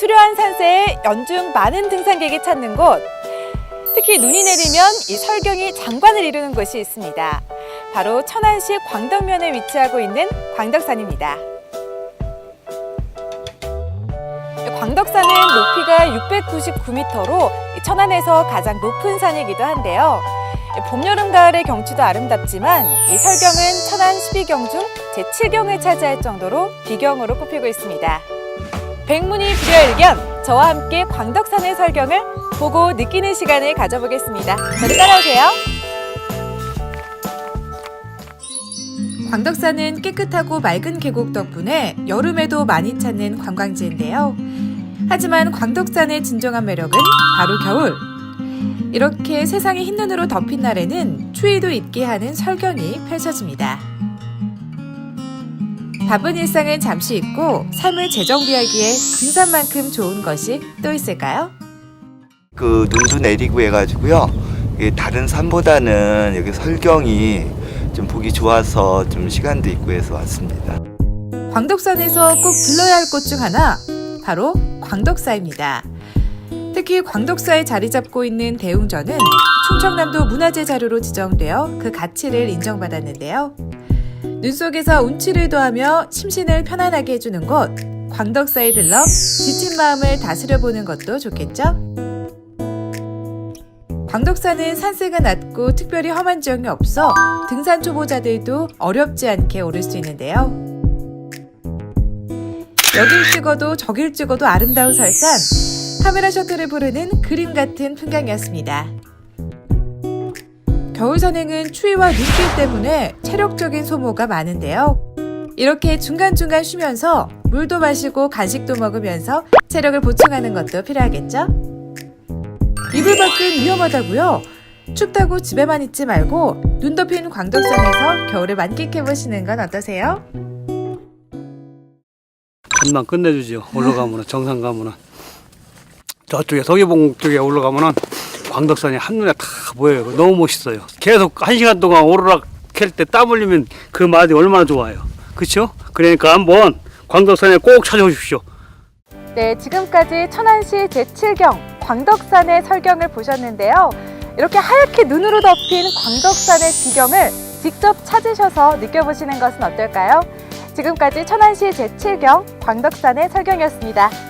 수려한 산세에 연중 많은 등산객이 찾는 곳. 특히 눈이 내리면 이 설경이 장관을 이루는 곳이 있습니다. 바로 천안시 광덕면에 위치하고 있는 광덕산입니다. 광덕산은 높이가 699m로 천안에서 가장 높은 산이기도 한데요. 봄, 여름, 가을의 경치도 아름답지만 이 설경은 천안 12경 중 제7경을 차지할 정도로 비경으로 꼽히고 있습니다. 백문이 불여일견, 저와 함께 광덕산의 설경을 보고 느끼는 시간을 가져보겠습니다. 저를 따라오세요. 광덕산은 깨끗하고 맑은 계곡 덕분에 여름에도 많이 찾는 관광지인데요. 하지만 광덕산의 진정한 매력은 바로 겨울. 이렇게 세상이 흰 눈으로 덮인 날에는 추위도 잊게 하는 설경이 펼쳐집니다. 바쁜 일상은 잠시 잊고 삶을 재정비하기에 등산만큼 좋은 것이 또 있을까요? 그 눈도 내리고 해가지고요. 이게 다른 산보다는 여기 설경이 좀 보기 좋아서 좀 시간도 있고 해서 왔습니다. 광덕산에서 꼭 들러야 할 곳 중 하나 바로 광덕사입니다. 특히 광덕사에 자리 잡고 있는 대웅전은 충청남도 문화재 자료로 지정되어 그 가치를 인정받았는데요. 눈 속에서 운치를 더하며 심신을 편안하게 해주는 곳 광덕사에 들러 지친 마음을 다스려 보는 것도 좋겠죠? 광덕산은 산세가 낮고 특별히 험한 지역이 없어 등산 초보자들도 어렵지 않게 오를 수 있는데요. 여길 찍어도 저길 찍어도 아름다운 설산 카메라 셔틀을 부르는 그림 같은 풍경이었습니다. 겨울 산행은 추위와 눈길 때문에 체력적인 소모가 많은데요. 이렇게 중간중간 쉬면서 물도 마시고 간식도 먹으면서 체력을 보충하는 것도 필요하겠죠? 이불 밖은 위험하다고요? 춥다고 집에만 있지 말고 눈 덮인 광덕산에서 겨울을 만끽해 보시는 건 어떠세요? 금방 끝내주죠. 올라가면은 정상 가면은 저쪽에 서계봉 쪽에 올라가면은 광덕산이 한눈에 다 보여요. 너무 멋있어요. 계속 한 시간 동안 오르락 캘 때 땀 흘리면 그 맛이 얼마나 좋아요. 그렇죠? 그러니까 한번 광덕산에 꼭 찾아오십시오. 네, 지금까지 천안시 제7경 광덕산의 설경을 보셨는데요. 이렇게 하얗게 눈으로 덮인 광덕산의 비경을 직접 찾으셔서 느껴보시는 것은 어떨까요? 지금까지 천안시 제7경 광덕산의 설경이었습니다.